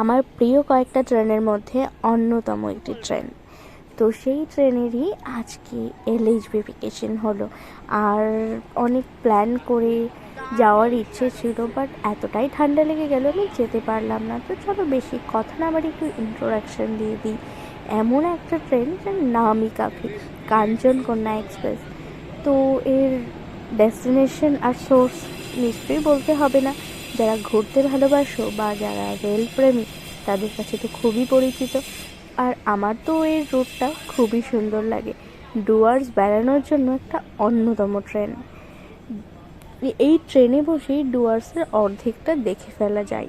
আমার প্রিয় কয়েকটা ট্রেনের মধ্যে অন্যতম একটি ট্রেন। তো সেই ট্রেনেরই আজকে এলএইচবি ভেকেশন হলো। আর অনেক প্ল্যান করে যাওয়ার ইচ্ছে ছিল, বাট এতটাই ঠান্ডা লেগে গেল আমি যেতে পারলাম না। তো চলো বেশি কথা না, আবার একটু ইন্ট্রোডাকশন দিয়ে দিই। এমন একটা ট্রেন যার নামই কাফি, কাঞ্চনকন্যা এক্সপ্রেস। তো এর ডেস্টিনেশন আর সোর্স নিশ্চয়ই বলতে হবে না। যারা ঘুরতে ভালোবাসো বা যারা রেলপ্রেমী, তাদের কাছে তো খুবই পরিচিত। আর আমার তো এর রুটটা খুবই সুন্দর লাগে। ডুয়ার্স বেড়ানোর জন্য একটা অন্যতম ট্রেন এই ট্রেনে বসেই ডুয়ার্সের অর্ধেকটা দেখে ফেলা যায়।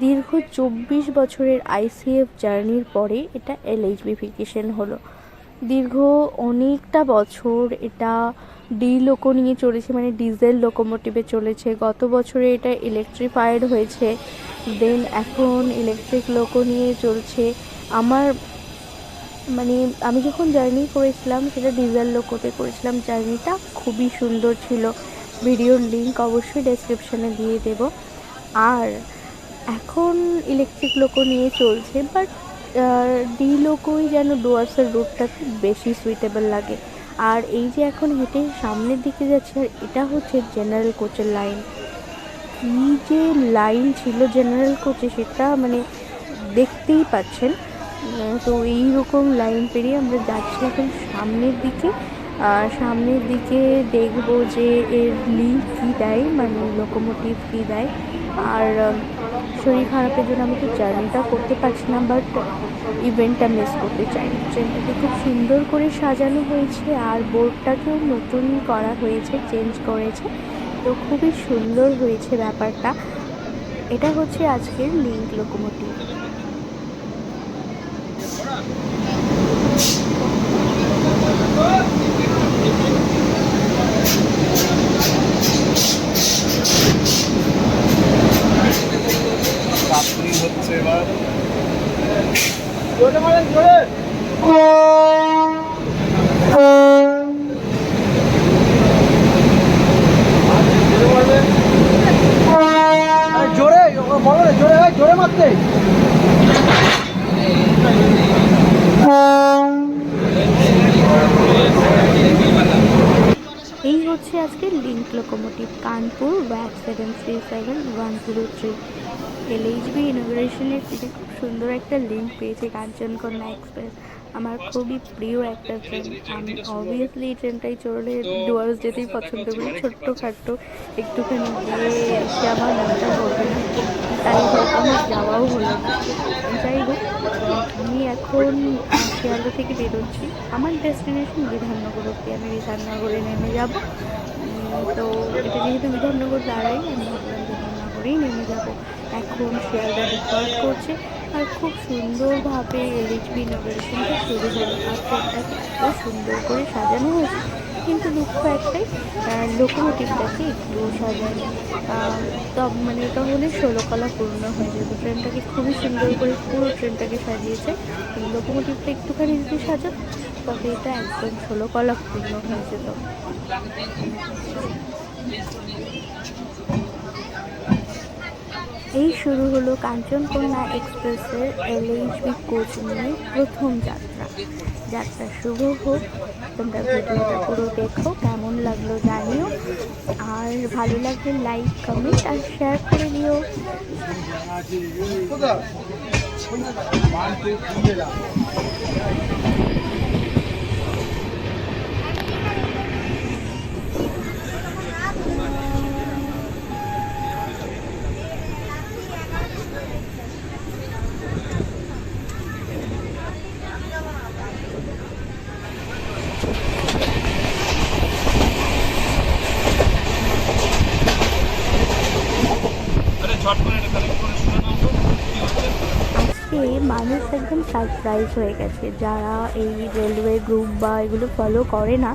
দীর্ঘ চব্বিশ বছরের আইসিএফ জার্নির পরে এটা এলএইচবি ভেকেশন হলো। দীর্ঘ অনেকটা বছর এটা ডি লোকো নিয়ে চলেছে মানে ডিজেল লোকোমোটিভে চলেছে। গত বছরে এটা ইলেকট্রিফাইড হয়েছে দেন এখন ইলেকট্রিক লোকো নিয়ে চলছে। আমার মানে আমি যখন জার্নি করেছিলাম, সেটা ডিজেল লোকোতে করেছিলাম। জার্নিটা খুবই সুন্দর ছিল। ভিডিওর লিঙ্ক অবশ্যই ডেসক্রিপশানে দিয়ে দেব। আর এখন ইলেকট্রিক লোকো নিয়ে চলছে বাট ডি লোকোই যেন ডুয়ার্সের রুটটাতে বেশি সুইটেবল লাগে। আর এই যে এখন হেঁটে সামনের দিকে যাচ্ছে, আর এটা হচ্ছে জেনারেল কোচের লাইন কী যে লাইন ছিল জেনারেল কোচে সেটা মানে দেখতেই পাচ্ছেন। তো এই রকম লাইন পেরিয়ে আমরা যাচ্ছি এখন সামনের দিকে। আর সামনের দিকে দেখব যে এর লিঙ্ক কী দেয় মানে লোকোমোটিভ কী দেয়। আর শরীর খারাপের জন্য আমি তো জার্নিটা করতে পারছি না বাট ইভেন্টটা মিস করতে চাই ট্রেনটাকে খুব সুন্দর করে সাজানো হয়েছে আর বোর্ডটাকেও নতুন করা হয়েছে চেঞ্জ করেছে। তো খুবই সুন্দর হয়েছে ব্যাপারটা। এটা হচ্ছে আজকের লিঙ্ক লোকোমোটিভ চাকরি হচ্ছে এবার আরে জোরে ওকে বলো রে জোরে ভাই জোরে মারতে এই হচ্ছে link locomotive Kanpur walk seven three seven one zero three LHB ইনোগ্রেশনের থেকে খুব সুন্দর একটা লিঙ্ক পেয়েছে কাঞ্চনকন্যা এক্সপ্রেস আমার খুবই প্রিয় একটা ট্রেন আমি অবভিয়াসলি ট্রেনটাই চড়লে ডুয়ার্স যেতেই পছন্দ করি। ছোট্ট খাট্টো একটুখানি গিয়ে এসে আমার মনটা ভরবে না। তাই হয়তো আমার যাওয়াও হলো না। যাই হোক আমি এখন শিয়ালদা থেকে বেরোচ্ছি। আমার ডেস্টিনেশন বিধাননগর অব্দি আমি বিধাননগরে নেমে যাব। তো এটা যেহেতু বিধাননগর দাঁড়াই আমি ভাবলাম বিধাননগরেই নেমে যাব। এখন শিয়ালদা ডিপার্ট করছে। আর খুব সুন্দরভাবে এলএইচবি ইনোগ্রেশনটা শুরু হলো। আর ট্রেনটাকে সুন্দর করে সাজানো হয়েছে। কিন্তু দুঃখ একটাই লোকোমোটিভটাকে একটু সবাই তব মানে এটা হলে ষোলো কলা পূর্ণ হয়ে যাবে। ট্রেনটাকে খুবই সুন্দর করে পুরো ট্রেনটাকে সাজিয়েছে। লোকোমোটিভটা একটুখানি যদি সাজাত তবে এটা একদম ষোলো কলা পূর্ণ হয়ে যেত। এই শুরু হলো কাঞ্চনকন্যা এক্সপ্রেসের এলএইচবি কোচ নিয়ে প্রথম যাত্রা। যাত্রা শুভ হোক, তোমরা ভিডিওটা পুরো দেখো, কেমন লাগল জানিও। আর ভালো লাগলে লাইক, কমেন্ট আর শেয়ার করে দিও টু থ্রি আরে ঝট করে এটা কালেক্ট করে শুনে নাও তো কি হচ্ছে আজকে মানুষ একদম সারপ্রাইজ হয়ে গেছে। যারা এই রেলওয়ে গ্রুপ বা এগুলো ফলো করে না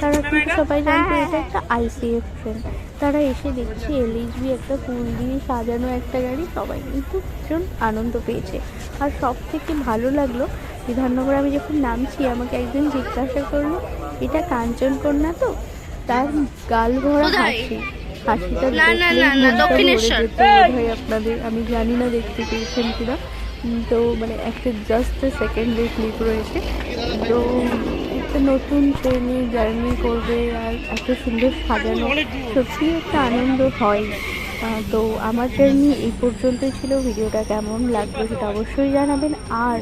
তারা কিন্তু সবাই জানতো এটা একটা আইসিএফ ট্রেন তারা এসে দেখছে এলএইচবি একটা ফুল দিয়ে সাজানো একটা গাড়ি সবাই কিন্তু ভীষণ আনন্দ পেয়েছে। আর সব থেকে ভালো লাগল বিধাননগর আমি যখন নামছি আমাকে একজন জিজ্ঞাসা করল এটা কাঞ্চনকন্যা তো? তার গাল ভরা হাসি। হাসিটা না, না, না, না, দক্ষিণেশ্বর। বোধহয় আপনাদের আমি জানি না দেখতে পেয়েছেন কিনা। তো মানে একটা জাস্ট সেকেন্ড সেকেন্ডের ক্লিপ রয়েছে। তো একটা নতুন ট্রেনে জার্নি করবে আর এত সুন্দর সাজানো। সত্যি একটা আনন্দ হয়। তো আমার জার্নি এই পর্যন্তই ছিল। ভিডিওটা কেমন লাগবে সেটা অবশ্যই জানাবেন। আর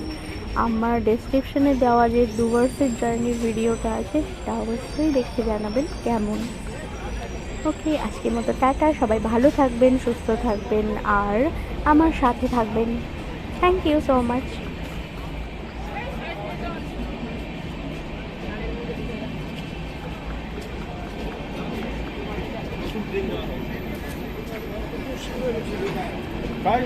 আমার ডেসক্রিপশনে দেওয়া যে ডুভার্সের জার্নির ভিডিওটা আছে সেটা অবশ্যই দেখে জানাবেন কেমন। ওকে, আজকের মতো টাটা, সবাই ভালো থাকবেন, সুস্থ থাকবেন, আর আমার সাথে থাকবেন thank you so much Vai.